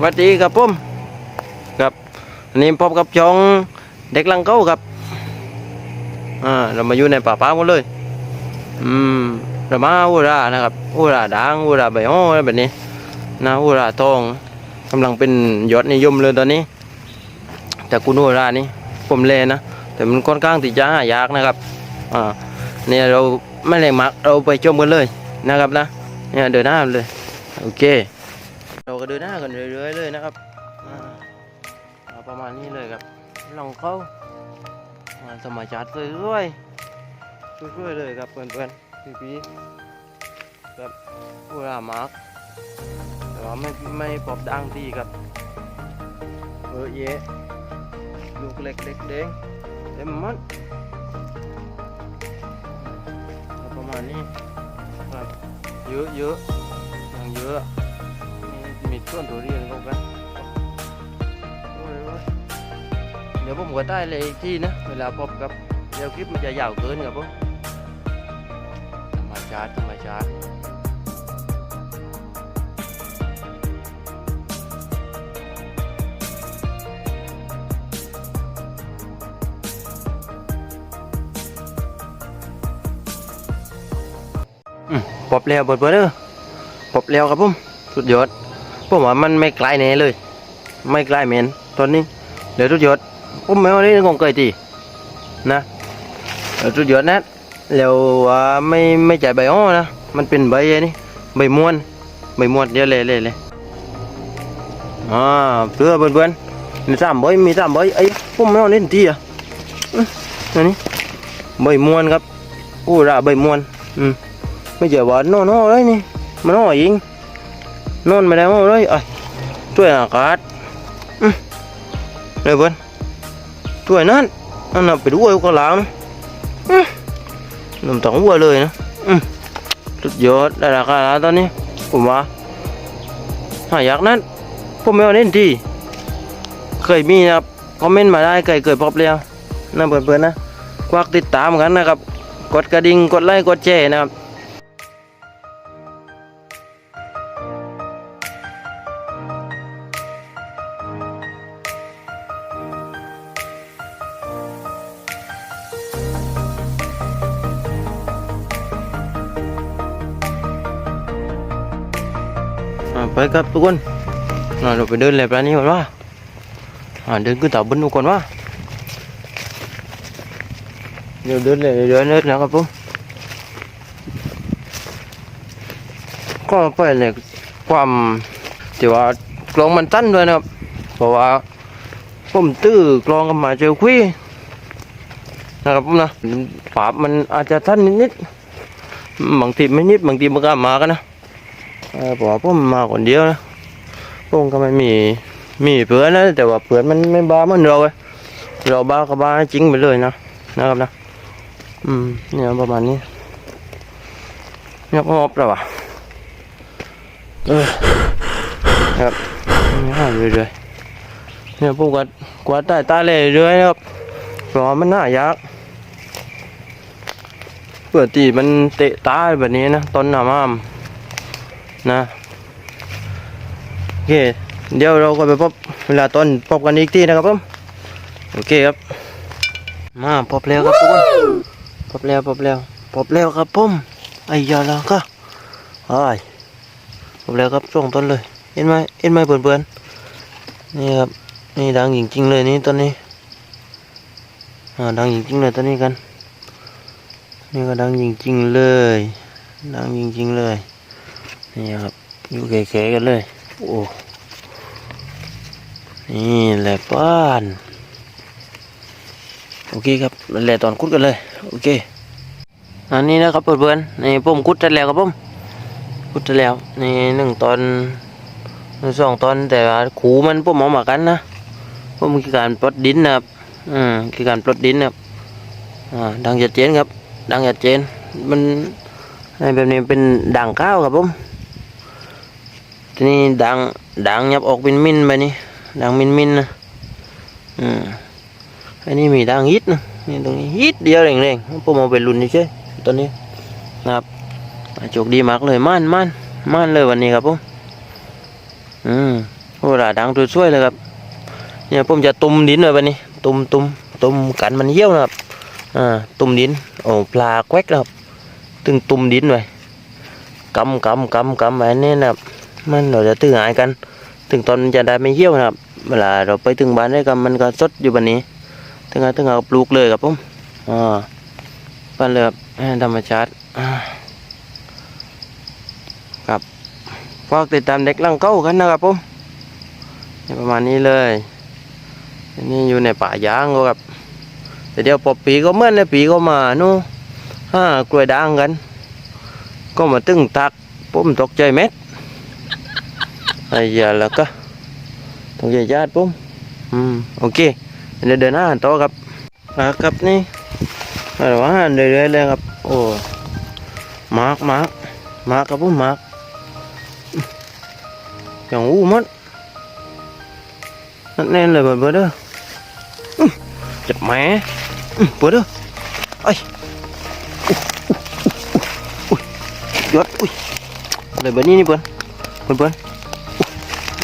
สวัสดีครับผมครับวันนี้พบกับช่องเด็กลังเก้าครับอ่าเรามาอยู่ในป่าป้าหมดเลยอืมเรามาอูรานะครับอูราด่างอูราใบอ้อแบบนี้นะอูราทองกำลังเป็นยอดนิยมเลยตอนนี้ แต่คุณอูรานี่ผมเลนะแต่มันค่อนข้างที่จะหายากนะครับอ่าเนี่ยเราไม่เลยมักเราไปชมกันเลยนะครับนะเนี่ยเดินหน้าเลยโอเค เราก็เดินหน้ากันเรื่อยๆเลยนะครับเอาประมาณนี้เลยครับลองเข้าอ่าธรรมชาติสวยๆสวยๆเลยครับเพื่อนๆพี่ๆครับอุรามาร์กแต่ว่าไม่ไม่ปอบดังดีครับเออเยะลูกเล็กเล็กๆเด้งเต็มมัดเอาประมาณนี้ครับเยอะเยอะๆยังเยอะ มีต้นทุเรียนก็กันเดี๋ยวผมก็ได้เลยอีกทีนะ เวลาพบกับเดี๋ยวคลิปมันจะยาวเกินครับผมธรรมชาติธรรมชาติอืมพบแล้วเปิดเปิดเด้อพบแล้วครับผม สุดยอด ผมว่ามันไม่ไกลแน่เลย ไม่ไกลเหม็นตอนนี้เดี๋ยวสุดยอดผมไม่เอาเรื่องงเกยตีนะเดี๋ยวสุดยอดนะแล้วว่าไม่ไม่จ่ายใบอ้อนะมันเป็นใบอันนี่ใบม้วนใบม้วนเดี๋ยวเลยเลยเลยอ่าเพื่อเพื่อนๆมีสามใบมีสามใบไอ้ผมไม่เอาเล่นตีอะอื้ออันนี้ใบม้วนครับอู้ระใบม้วนอืมไม่เจอว่าโน่นๆเลยนี่มันอ้อยิง นอนไม่ได้มาเลยเอ้ยช่วยอากาศเลยเพื่อนช่วยนั่นนั่นไปดูไอ้ก็หลังอืมน้ำตองวัวเลยนะสุดยอดได้ราคาแล้วตอนนี้ผมว่าหาอยากนั้นผมไม่เอาเล่นที่ เคยมีนะครับคอมเมนต์มาได้เคยเคยพบแล้วนะเพื่อนๆนะควักติดตามกันนะครับ กดกระดิ่งกดไลค์กดแชร์นะครับ ไปครับทุกคนอ่าเราไปเดินเลยปลานี้ก่อนว่าอ่าเดินขึ้นเขาบนนูก่อนว่าเดี๋ยวเดินเลยเดินเลยนะครับผมก็ไปเลยความที่ว่ากลองมันตั้นด้วยนะครับ เพราะว่าผมตื้อกลองกันมาเจอคุยนะครับผมนะปราบมันอาจจะท่านนิดๆบางทีไม่นิดบางทีมันก็มากันนะ บอกผมมาคนเดียวนะผมก็ไม่มีมีเพื่อนนะแต่ว่าเพื่อนมันไม่บ้าเหมือนเราเลยเราบ้าก็บ้าจริงไปเลยนะนะครับนะอืมเนี่ยประมาณนี้เนี่ยก็มอบแล้วอะเออครับนี่หาเรื่อยๆเนี่ยผมก็กวาดใต้ตาเลยเรื่อยครับเพราะมันน่ายากเปิดตีมันเตะตาแบบนี้นะต้นหนามาม นะโอเคเดี๋ยวเราก็ไปพบเวลาตอนพบกันอีกทีนะครับผมโอเคครับ มาพบแล้วครับทุกคนพบแล้วพบแล้วพบแล้วครับผมไอ้ยาละก็ไอ้ยพบแล้วครับส่งต้นเลยเห็นไหมเห็นไหมเพื่อนๆนี่ครับนี่ดังจริงๆเลยนี่ต้นนี้อ่าดังจริงๆเลยต้นนี้กันนี่ก็ดังจริงๆเลยดังจริงๆเลย นี่ครับอยู่แก่ๆกันเลย โอ้นี่แหละบ้านโอเคครับนั่นแหละตอนคุดกันเลย โอเค อันนี้นะครับเพื่อนๆนี่ผมคุดเสร็จแล้วครับผมคุดเสร็จแล้วนี่หนึ่งตอนสองตอนแต่ว่าขูมันผมเอามากันนะผมคือการปลดดินนะครับอืมคือการปลดดินนะครับอ่าดังชัดเจนครับ ดังชัดเจนมันในแบบนี้เป็นด่างข้าวครับผม ทีนี้ด่างด่างยับออกเป็นมินไปนี่ด่างมินมินนะอืมอันนี้มีด่างฮิตนะนี่ตรงนี้ฮิตเดียวแรงๆผมเอาไปรุ่นนี่เช่ตัวนี้นะครับโชคดีมากเลยม่านม่านม่านเลยวันนี้ครับผมอืมโอ้ราดังสวยๆเลยครับเนี่ยผมจะตุ่มดินไว้บันนี้ ตุ่มตุ่มตุ่มกันมันเหี่ยวนะครับอ่าตุ่มดินโอ้ปลาแควกนะครับตึงตุ่มดินไว้กำกำกำกำไว้นี่นะครับ มันเราจะตื้อหายกัน ถึงตอนมันจะได้ไม่เหี่ยวนะครับ เวลาเราไปถึงบ้านได้กันมันก็สดอยู่บันนี้ถึงเอาถึงเอาปลูกเลยครับผมอ่าปันเลยครับธรรมชาติครับฝากติดตามเด็กลังเก้ากันนะครับผมประมาณนี้เลยนี่อยู่ในป่ายางครับแต่เดี๋ยวพอบปีก็เมื่อนเลยปีก็มานู่นห้ากล้วยด่างกัน ก็มาตึงตักผมตกใจเม็ด ไอ้ยาแล้วก็ตกใจญาติผมอืมโอเคเดี๋ยวเดินหน้าต่อครับอ่าครับนี่อะไรวะเรื่อยๆเลยครับ โอ้มาร์กมาร์กมาร์กครับผมมาร์กอย่างอู้มัดนั่นแน่เลยเบิดเบิดเด้อจับแหม่เบิดเด้อไอ้ยยอุ๊ยอุ๊ยยอดอุ้ยเลยเบิดนี่นี่เบิดเบิดเบิด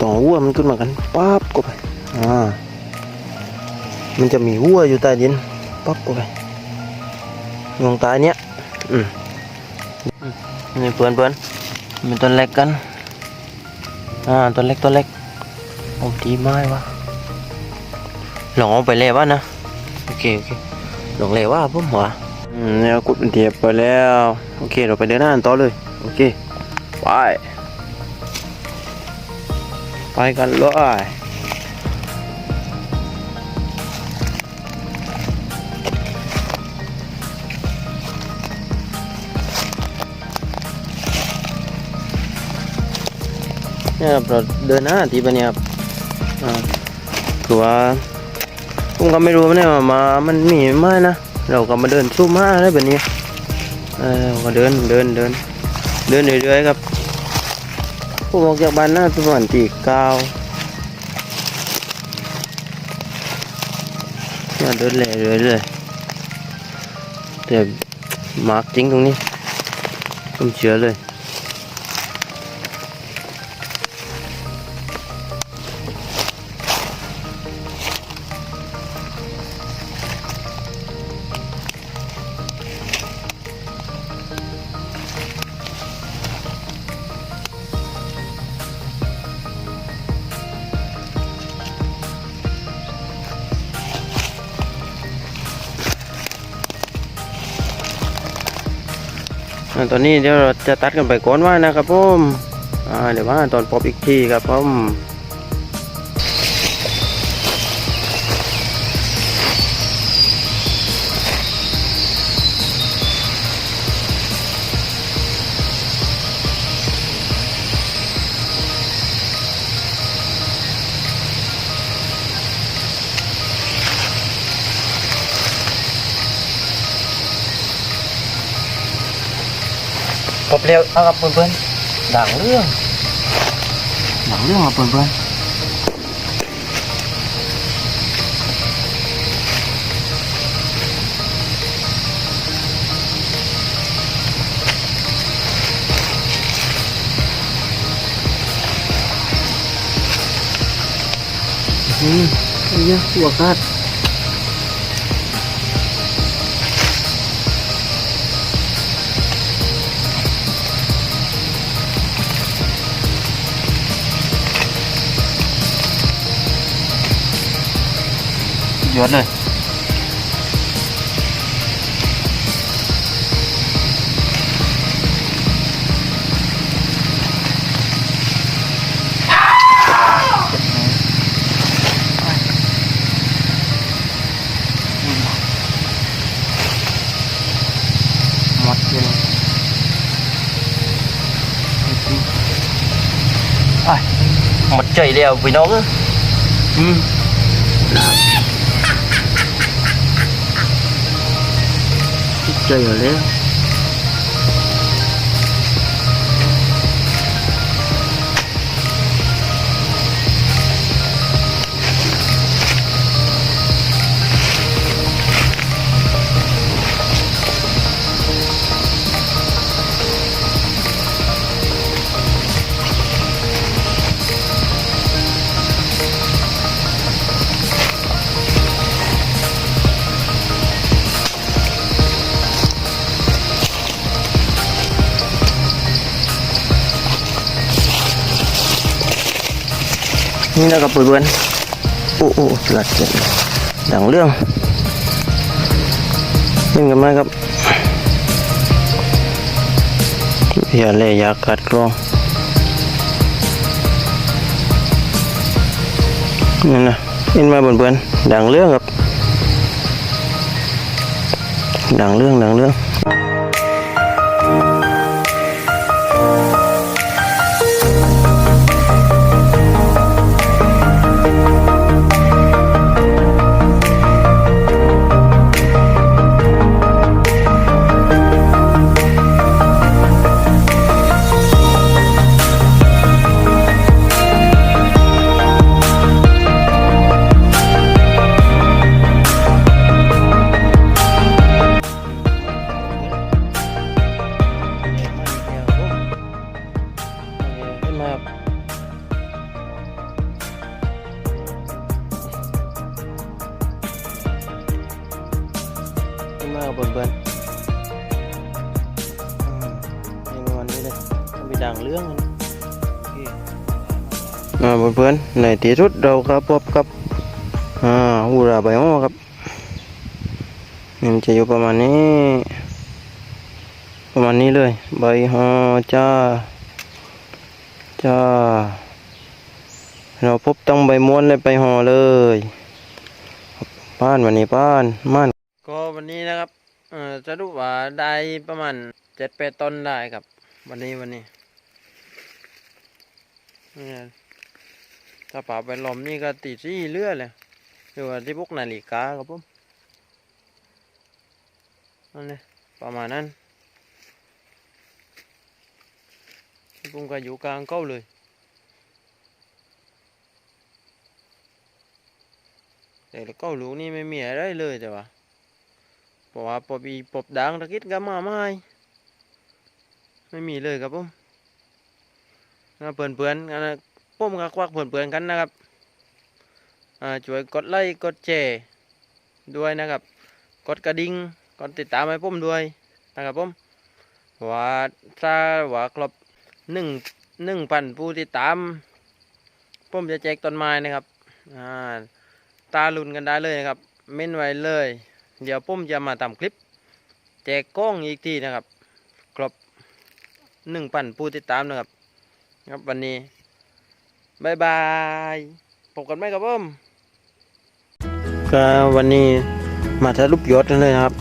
ต้องเอาหัวมันขึ้นมากันปั๊บก็ไปอ่ามันจะมีหัวอยู่ใต้ดินปั๊บก็ไปลงตาเนี้ยอืมนี่เพื่อนเพื่อนมีต้นเล็กกันอ่าต้นเล็กต้นเล็กโอ้ดีไม้วะลองเอาไปเลยว่านะโอเคโอเคลองเลยว่าผมหัวอืมเนี่ยกุดเป็นเทียบไปแล้วโอเคเราไปเดินหน้ากันต่อเลยโอเคไป ไปกันเลยเนี่ยครับเราเดินหน้าทีไปเนี่ยครับอ่าคือว่าผมก็ไม่รู้นะว่ามามันมีไหมนะ เราก็มาเดินสู้มาอะไรแบบนี้เออก็เดินเดินเดินเดินเรื่อยๆครับ ผมออกจากบ้านหน้าประมาณตีเก้าเนี่ยเดินเรื่อยเลยแต่มาร์กจริงตรงนี้ผมเชื่อเลย ตอนนี้เดี๋ยวเราจะตัดกันไปก่อนว่านะครับผมอ่าเดี๋ยวว่าตอนปอบอีกทีครับผม เร็วเอาครับเพื่อนๆดังเรื่องดังเรื่องครับเพื่อนๆอืมเหี้ยหัวขาด เลยไอ้หมดใจแล้ วพี่น้องเอ้ยอืมใจอยู่แล้วนี่นะครับเพื่อโอ้โอ้หลัดเจ็บดังเรื่องเห็นกันไหมครับอย่าเล่อยากัดกรองนี่นะเห็นไหมเพื่อนๆดังเรื่องครับดังเรื่องดังเรื่อง ดังเรื่องกันอ่าเพื่อนๆในที่สุดเราก็พบกับอ่าหูราใบอ้อครับมันจะอยู่ประมาณนี้ ประมาณนี้เลยใบฮอจ้าจ้าเราพบต้องใบม้วนเลยไปห่อเลยป้านวันนี้ป้านม่านก็วันนี้นะครับเอ่อจะรู้ว่าได้ประมาณเจ็ดแปดต้นได้ครับ วันนี้วันนี้เนี่ถ้าป่าไปลมนี่ก็ติดที่เลือดเลยอยู่ว่าที่พวกนาฬิกาครับผมนั่นเลยประมาณนั้นผมก็อยู่กลางเก้าเลยแต่ละเก้าลูกนี่ไม่มีอะไรเลยแต่ว่าเพราะว่าปอบอีปอบด่างตะกิดก็มาไม่ไม่มีเลยครับผม เพื่อนเพื่อนกันนะผมก็ควักเพื่อนเพื่อนกันนะครับอ่าช่วยกดไลค์กดแชร์ด้วยนะครับ กดกระดิ่งกดติดตามให้ผมด้วยนะครับผมว่าถ้าว่าครบหนึ่งหนึ่งพันผู้ติดตามผมจะแจกต้นไม้นะครับอ่าตาลุนกันได้เลยนะครับ เม้นไว้เลย เดี๋ยวผมจะมาทำคลิป แจกกล้องอีกทีนะครับครบหนึ่งพันผู้ติดตามนะครับ ครับวันนี้บายบายพบกันไหมครับผมก็วันนี้มาทะลุยศกันเลยครับ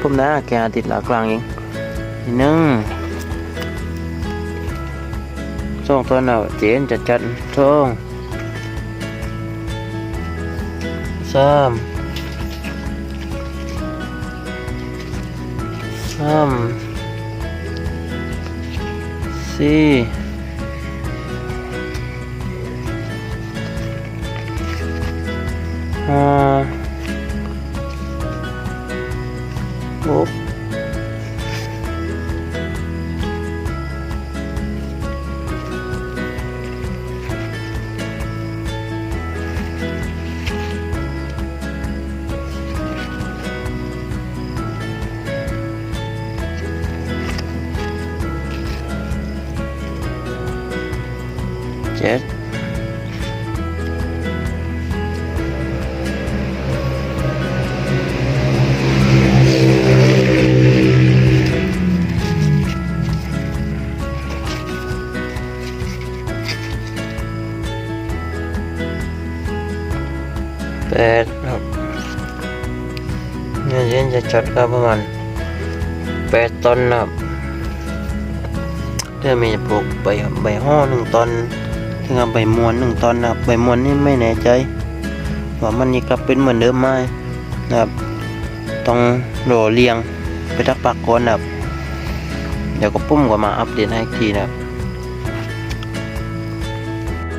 ผมนะแกติดหลากลางเองนิดนึงช่องตัว nào chiến chặt chặt ช่องสามสาม สี่ห้า หก chết Tết ครับเนี่ยเย็นจะจัดก็ประมาณแปดต้นครับถ้ามีจะปลูกใบใบห่อหนึ่งตอน ถึงกับใบมวนหนึ่งตอนนะครับใบมวนนี่ไม่แน่ใจว่ามันนี่กลับเป็นเหมือนเดิมไหมนะครับ ต้องรอเลียงไปทักปากก่อนนะครับ เดี๋ยวก็ปุ้มก็มาอัปเดตให้อีกทีนะครับ